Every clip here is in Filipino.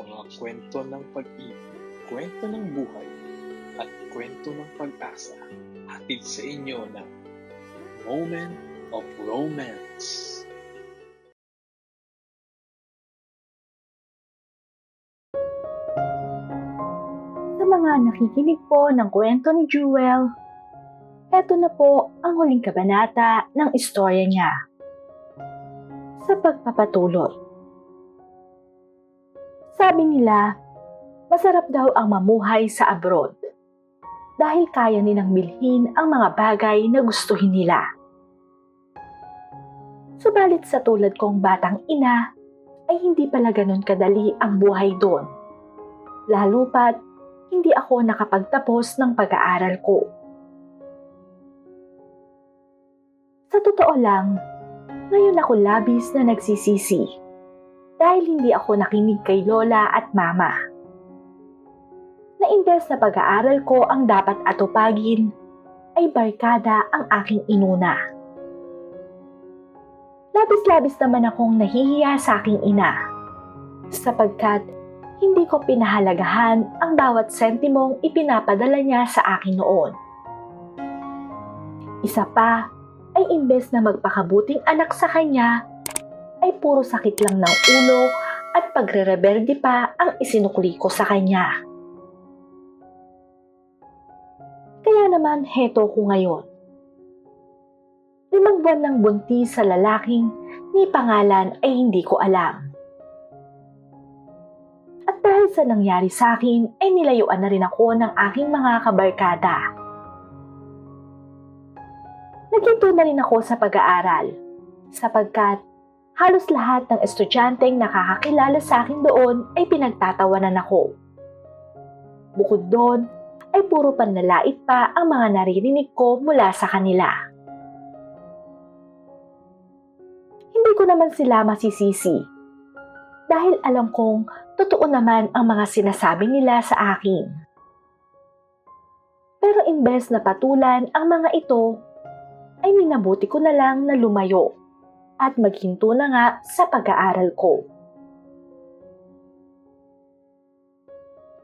mga kwento ng pag-ibig, kwento ng buhay, at kwento ng pag-asa hatid sa inyo ng Moment of Romance. Sa mga nakikinig po ng kwento ni Jewel, eto na po ang huling kabanata ng istorya niya. Sa pagpapatuloy. Sabi nila, masarap daw ang mamuhay sa abroad dahil kaya nilang bilhin ang mga bagay na gustuhin nila. Subalit sa tulad kong batang ina, ay hindi pala ganun kadali ang buhay doon. Lalo pat hindi ako nakapagtapos ng pag-aaral ko. Sa totoo lang, ngayon ako labis na nagsisisi dahil hindi ako nakinig kay Lola at Mama. Na imbes na pag-aaral ko ang dapat atupagin, ay barkada ang aking inuna. Labis-labis naman akong nahihiya sa aking ina sapagkat hindi ko pinahalagahan ang bawat sentimong ipinapadala niya sa akin noon. Isa pa, ay imbes na magpakabuting anak sa kanya, ay puro sakit lang ng ulo at pagre-rebelde pa ang isinukli ko sa kanya. Kaya naman heto ko ngayon. Limang buwan ng buntis sa lalaking ni pangalan ay hindi ko alam. At dahil sa nangyari sa akin ay nilayuan na rin ako ng aking mga kabarkada. Naghinto na rin ako sa pag-aaral sapagkat halos lahat ng estudyanteng nakakakilala sa akin doon ay pinagtatawanan ako. Bukod doon, ay puro panlalait pa ang mga naririnig ko mula sa kanila. Hindi ko naman sila masisisi dahil alam kong totoo naman ang mga sinasabi nila sa akin. Pero imbes na patulan ang mga ito, ay minabuti ko na lang na lumayo at maghinto na nga sa pag-aaral ko.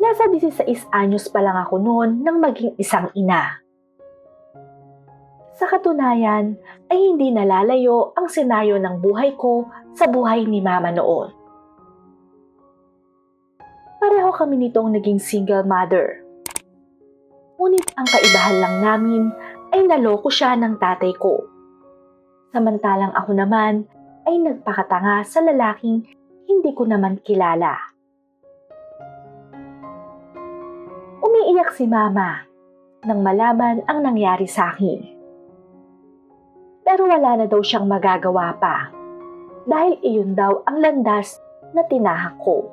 Nasa 16 anyos pa lang ako noon nang maging isang ina. Sa katunayan ay hindi nalalayo ang senaryo ng buhay ko sa buhay ni mama noon. Pareho kami nitong naging single mother. Ngunit ang kaibahan lang namin ay naloko siya ng tatay ko. Samantalang ako naman ay nagpakatanga sa lalaking hindi ko naman kilala. Umiiyak si mama nang malaman ang nangyari sa akin. Pero wala na daw siyang magagawa pa dahil iyon daw ang landas na tinahak ko.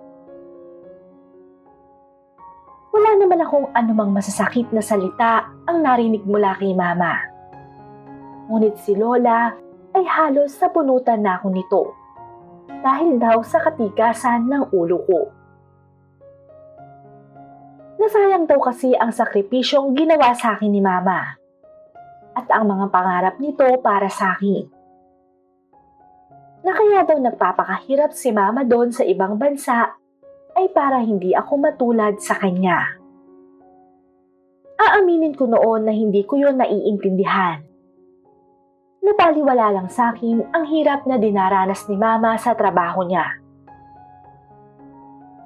Wala naman akong anumang masasakit na salita ang narinig mula kay mama. Ngunit si Lola ay halos sa punutan na ako nito dahil daw sa katigasan ng ulo ko. Nasayang daw kasi ang sakripisyong ginawa sa akin ni Mama at ang mga pangarap nito para sa akin. Na kaya daw nagpapakahirap si Mama doon sa ibang bansa ay para hindi ako matulad sa kanya. Aaminin ko noon na hindi ko yon naiintindihan. Napaliwala lang sa akin ang hirap na dinaranas ni Mama sa trabaho niya.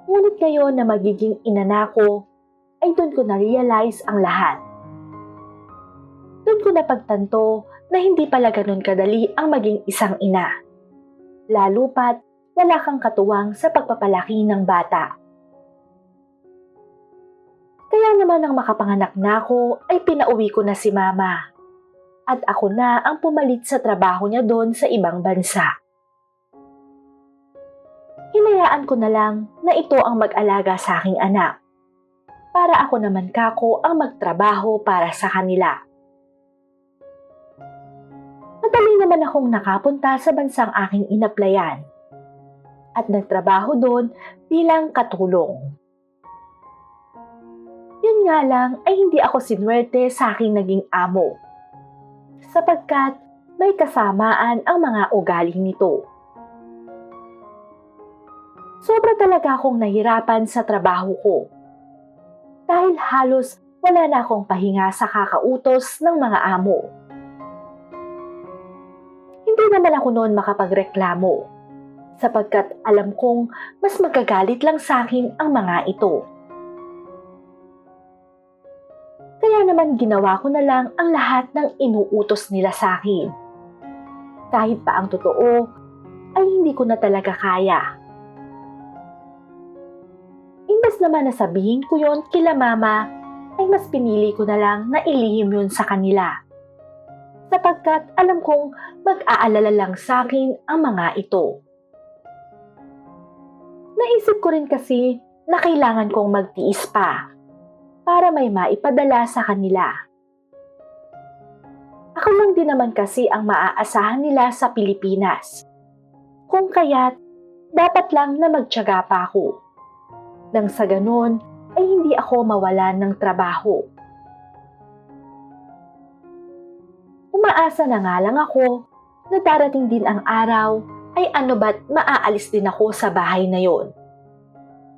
Ngunit ngayon na magiging ina na ko, ay doon ko na-realize ang lahat. Doon ko napagtanto na hindi pala ganun kadali ang maging isang ina. Lalo pat wala kang katuwang sa pagpapalaki ng bata. Kaya naman nang makapanganak na ako ay pinauwi ko na si mama. At ako na ang pumalit sa trabaho niya doon sa ibang bansa. Hinayaan ko na lang na ito ang mag-alaga sa aking anak para ako naman kako ang magtrabaho para sa kanila. Madali naman akong nakapunta sa bansang aking inaplayan at nagtrabaho doon bilang katulong. Yun nga lang ay hindi ako sinwerte sa aking naging amo sapagkat may kasamaan ang mga ugali nito. Sobra talaga akong nahirapan sa trabaho ko. Dahil halos wala na akong pahinga sa kakautos ng mga amo. Hindi naman ako noon makapagreklamo sapagkat alam kong mas magagalit lang sa akin ang mga ito. Kaya naman ginawa ko na lang ang lahat ng inuutos nila sa akin. Kahit pa ang totoo, ay hindi ko na talaga kaya. Imbes naman na sabihin ko yon kila mama, ay mas pinili ko na lang na ilihim yun sa kanila. Sapagkat alam kong mag-aalala lang sa akin ang mga ito. Naisip ko rin kasi na kailangan kong magtiis pa para may maipadala sa kanila. Ako lang din naman kasi ang maaasahan nila sa Pilipinas. Kung kaya't, dapat lang na magtyaga pa ako. Nang sa ganon, ay hindi ako mawalan ng trabaho. Umaasa na nga lang ako na darating din ang araw ay ano ba't maaalis din ako sa bahay na yon.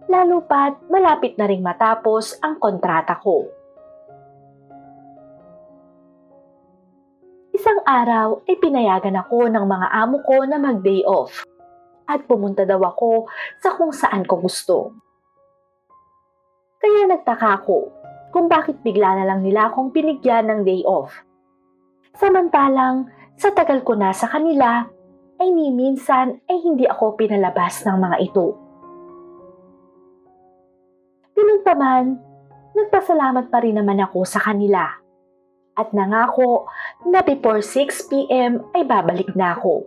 Lalo pat malapit na ring matapos ang kontrata ko. Isang araw ay pinayagan ako ng mga amo ko na mag-day off at pumunta daw ako sa kung saan ko gusto. Kaya nagtaka ako kung bakit bigla na lang nila akong binigyan ng day off. Samantalang sa tagal ko na sa kanila ay ni minsan ay hindi ako pinalabas ng mga ito. Ganun pa man, nagpasalamat pa rin naman ako sa kanila at nangako na before 6pm ay babalik na ako.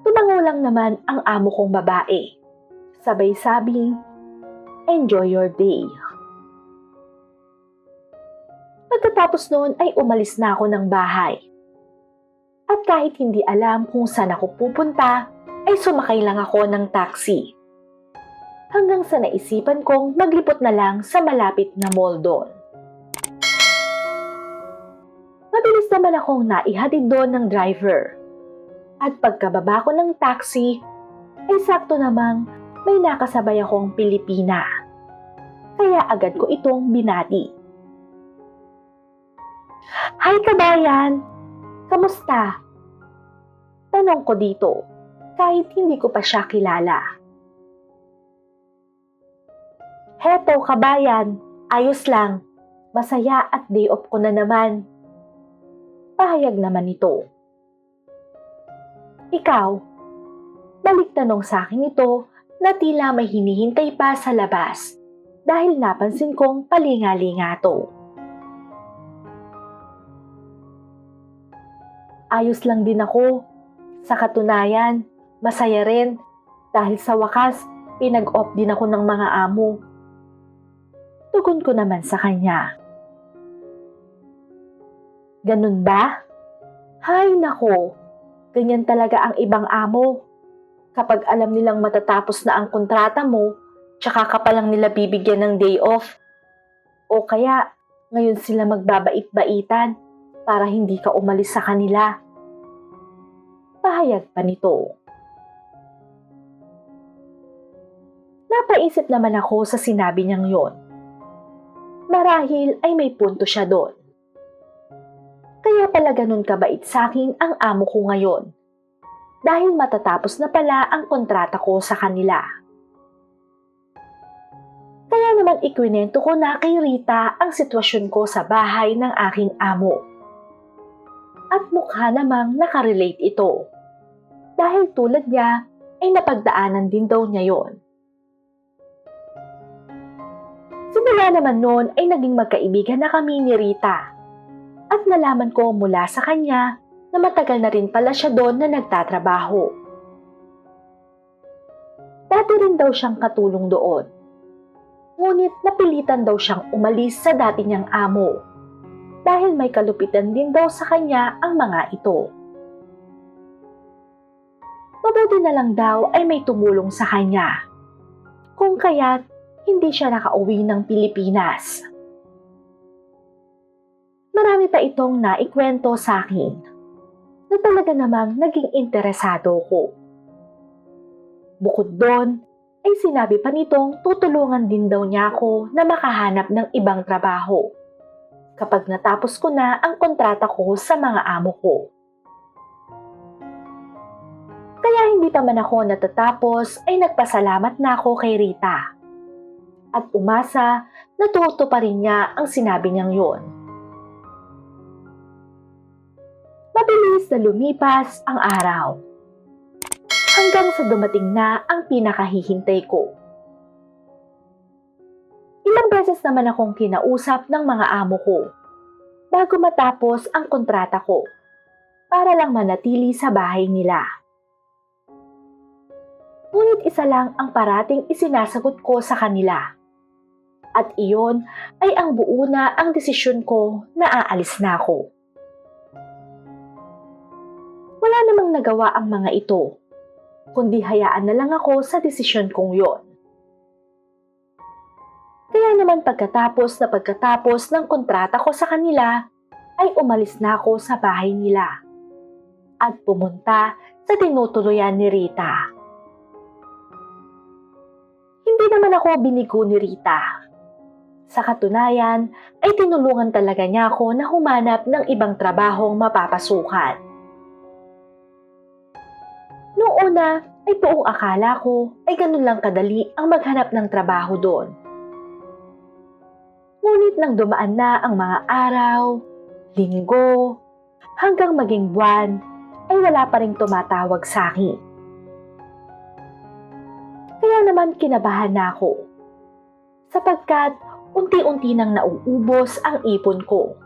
Tumango lang naman ang amo kong babae. Sabay sabing, enjoy your day. Pagkatapos noon ay umalis na ako ng bahay. At kahit hindi alam kung saan ako pupunta, ay sumakay lang ako ng taxi. Hanggang sa naisipan kong maglipot na lang sa malapit na mall doon. Mabilis naman akong naihatid doon ng driver. At pagkababa ko ng taxi, ay sakto namang may nakasabay akong Pilipina. Kaya agad ko itong binati. Hi kabayan! Kamusta? Tanong ko dito, kahit hindi ko pa siya kilala. Heto kabayan, ayos lang. Masaya at day off ko na naman. Pahayag naman ito. Ikaw, balik tanong sa akin ito na tila may hinihintay pa sa labas dahil napansin kong palingalinga to. Ayos lang din ako. Sa katunayan, masaya rin dahil sa wakas, pinag-off din ako ng mga amo. Tugon ko naman sa kanya. Ganun ba? Hay nako, ganyan talaga ang ibang amo. Kapag alam nilang matatapos na ang kontrata mo, tsaka ka pa lang nila bibigyan ng day off. O kaya, ngayon sila magbabait-baitan para hindi ka umalis sa kanila. Pahayag pa nito. Napaisip naman ako sa sinabi niyang yon. Marahil ay may punto siya doon. Kaya pala ganun kabait sa akin ang amo ko ngayon. Dahil matatapos na pala ang kontrata ko sa kanila. Kaya naman ikwinento ko na kay Rita ang sitwasyon ko sa bahay ng aking amo. At mukha namang nakarelate ito. Dahil tulad niya, ay napagdaanan din daw niya yon. Simula naman noon ay naging magkaibigan na kami ni Rita. At nalaman ko mula sa kanya na matagal na rin pala siya doon na nagtatrabaho. Dati rin daw siyang katulong doon. Ngunit napilitan daw siyang umalis sa dati niyang amo dahil may kalupitan din daw sa kanya ang mga ito. Mabuti na lang daw ay may tumulong sa kanya. Kung kaya't hindi siya nakauwi ng Pilipinas. Marami pa itong naikwento sa akin na talaga namang naging interesado ko. Bukod doon, ay sinabi pa nitong tutulungan din daw niya ako na makahanap ng ibang trabaho kapag natapos ko na ang kontrata ko sa mga amo ko. Kaya hindi pa man ako natatapos ay nagpasalamat na ako kay Rita. At umasa na tuto pa rin niya ang sinabi niyang yon. Mabilis na lumipas ang araw. Hanggang sa dumating na ang pinakahihintay ko. Ilang beses naman akong kinausap ng mga amo ko bago matapos ang kontrata ko para lang manatili sa bahay nila. Ngunit isa lang ang parating isinasagot ko sa kanila. At iyon ay ang buo na ang desisyon ko na aalis na ako. Wala namang nagawa ang mga ito, kundi hayaan na lang ako sa desisyon kong yon. Kaya naman pagkatapos na pagkatapos ng kontrata ko sa kanila, ay umalis na ako sa bahay nila at pumunta sa tinutuluyan ni Rita. Hindi naman ako binigo ni Rita. Sa katunayan, ay tinulungan talaga niya ako na humanap ng ibang trabahong mapapasukan. Noong una, ay buong akala ko ay ganun lang kadali ang maghanap ng trabaho doon. Ngunit nang dumaan na ang mga araw, linggo, hanggang maging buwan, ay wala pa rin tumatawag sa akin. Kaya naman kinabahan na ako. Sapagkat unti-unti nang nauubos ang ipon ko.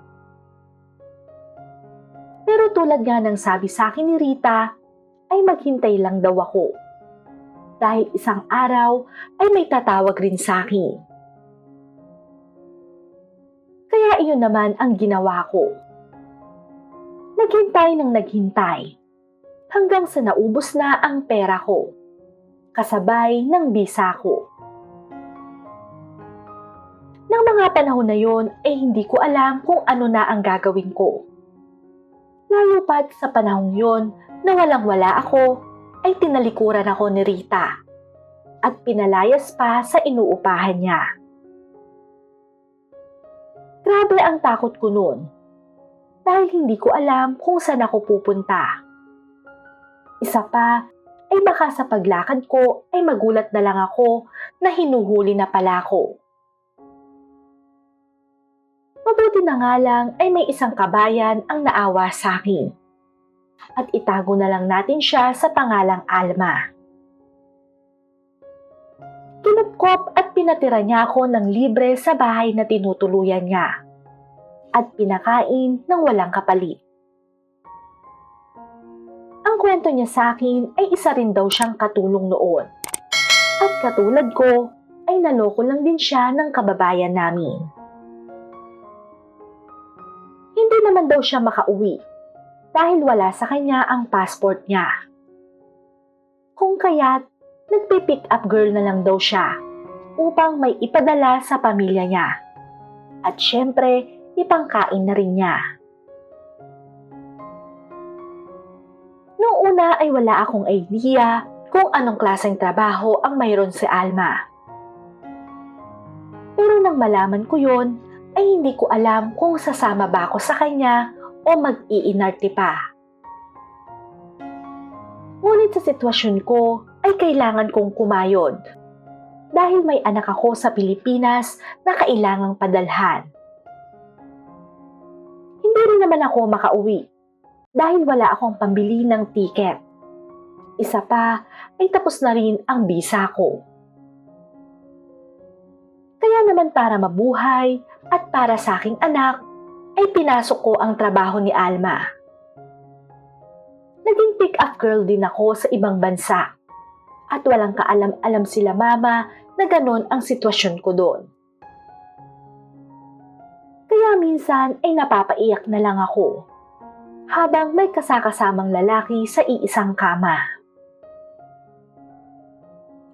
Pero tulad nga ng sabi sa akin ni Rita, ay maghintay lang daw ako. Dahil isang araw ay may tatawag rin sa akin. Kaya iyon naman ang ginawa ko. Naghintay ng naghintay hanggang sa naubos na ang pera ko, kasabay ng bisa ko. Mga panahon na yon ay hindi ko alam kung ano na ang gagawin ko. Lalo pat sa panahong yon na walang wala ako ay tinalikuran ako ni Rita at pinalayas pa sa inuupahan niya. Grabe ang takot ko noon dahil hindi ko alam kung saan ako pupunta. Isa pa ay baka sa paglakad ko ay magulat na lang ako na hinuhuli na pala ako. Mabuti na nga lang ay may isang kabayan ang naawa sa akin. At itago na lang natin siya sa pangalang Alma. Kinupkop at pinatira niya ako ng libre sa bahay na tinutuluyan niya. At pinakain ng walang kapalit. Ang kwento niya sa akin ay isa rin daw siyang katulong noon. At katulad ko, ay naloko lang din siya ng kababayan namin. Hindi naman daw siya makauwi dahil wala sa kanya ang passport niya. Kung kaya't nagpipick up girl na lang daw siya upang may ipadala sa pamilya niya. At syempre, ipangkain na rin niya. Noong una ay wala akong idea kung anong klaseng trabaho ang mayroon si Alma. Pero nang malaman ko yon, ay hindi ko alam kung sasama ba ako sa kanya o mag-iinarte pa. Ngunit sa sitwasyon ko ay kailangan kong kumayod dahil may anak ako sa Pilipinas na kailangang padalhan. Hindi rin naman ako makauwi dahil wala akong pambili ng tiket. Isa pa ay tapos na rin ang bisa ko. Naman para mabuhay at para sa aking anak, ay pinasok ko ang trabaho ni Alma. Naging pick-up girl din ako sa ibang bansa at walang kaalam-alam sila mama na ganon ang sitwasyon ko doon. Kaya minsan ay napapaiyak na lang ako habang may kasakasamang lalaki sa iisang kama.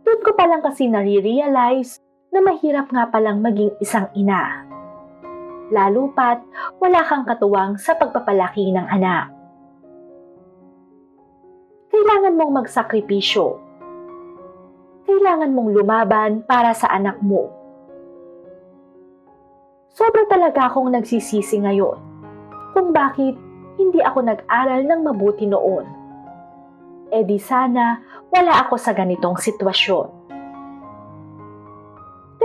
Doon ko palang kasi nare-realize na mahirap nga palang maging isang ina. Lalo pat wala kang katuwang sa pagpapalaki ng anak. Kailangan mong magsakripisyo. Kailangan mong lumaban para sa anak mo. Sobra talaga akong nagsisisi ngayon kung bakit hindi ako nag-aral ng mabuti noon. E di sana wala ako sa ganitong sitwasyon.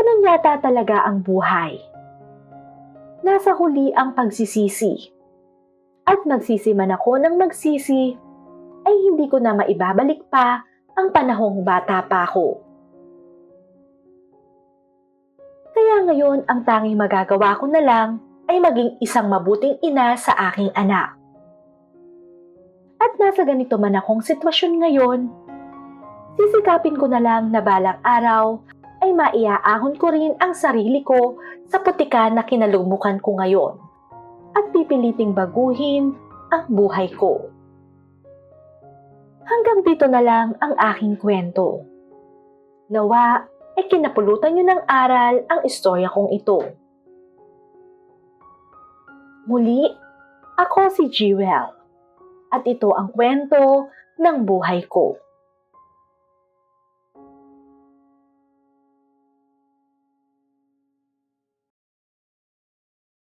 Ganun yata talaga ang buhay. Nasa huli ang pagsisisi. At magsisi man ako ng magsisi, ay hindi ko na maibabalik pa ang panahong bata pa ako. Kaya ngayon ang tanging magagawa ko na lang ay maging isang mabuting ina sa aking anak. At nasa ganito man akong sitwasyon ngayon, sisikapin ko na lang na balang araw ay maiaahon ko rin ang sarili ko sa putikan na kinalumukan ko ngayon at pipiliting baguhin ang buhay ko. Hanggang dito na lang ang aking kwento. Nawa ay kinapulutan niyo ng aral ang istorya kong ito. Muli, ako si Jewel at ito ang kwento ng buhay ko.